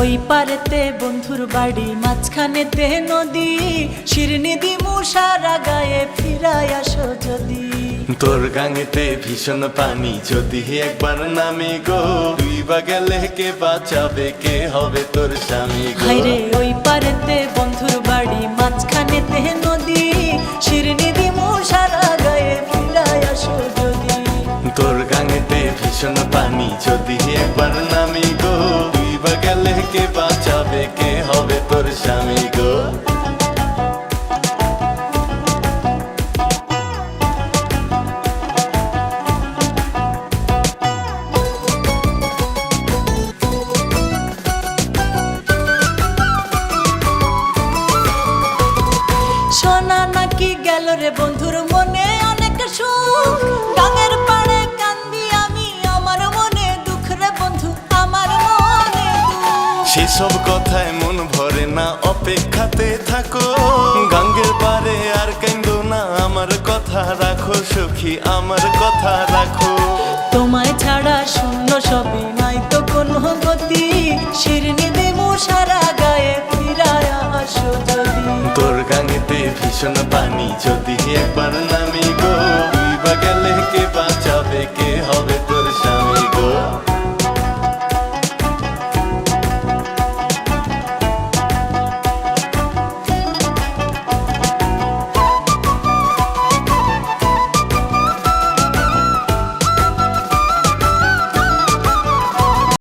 ওই পারেতে বন্ধুর বাড়ি মাঝখানেতে নদী। শিরনি দিমু সারা গায়ে ফিরাই আসো যদি। তোর গাঙেতে ভীষণ পানি যদি একবার নামি গো। তুই বা গেলে কে বাঁচাবে কে হবে তোর স্বামী গো? হাইরে ওই পারেতে বন্ধুর বাড়ি মাঝখানে মাঝখানেতে নদী। শিরনি দিমু সারা গায়ে ফিরাই আসো যদি। তোর গাঙেতে ভীষণ পানি যদি একবার হবে তোর স্বামী গো। সোনা নাকি গেল রে বন্ধুর মনে অনেক সুখ। গাঙের পাড়ে কান্দি আমি আমার মনে দুঃখ রে বন্ধু আমার মনে সেসব কথায় করে না অপেক্ষাতে থাকো। গাঙ্গের পারে আর কেন্দ্র না আমার কথা রাখো সুখী আমার কথা রাখো। তোমায় ছাড়া শূন্য সবে নাই তো কোনো গতি। শিরনি দেব সারা গায়ে ফিরায় আসো যদি। তোর গাঙেতে ভীষণ পানি যদি একবার নামি গো। তুই বা গেলে কে বাঁচাবে কে হবে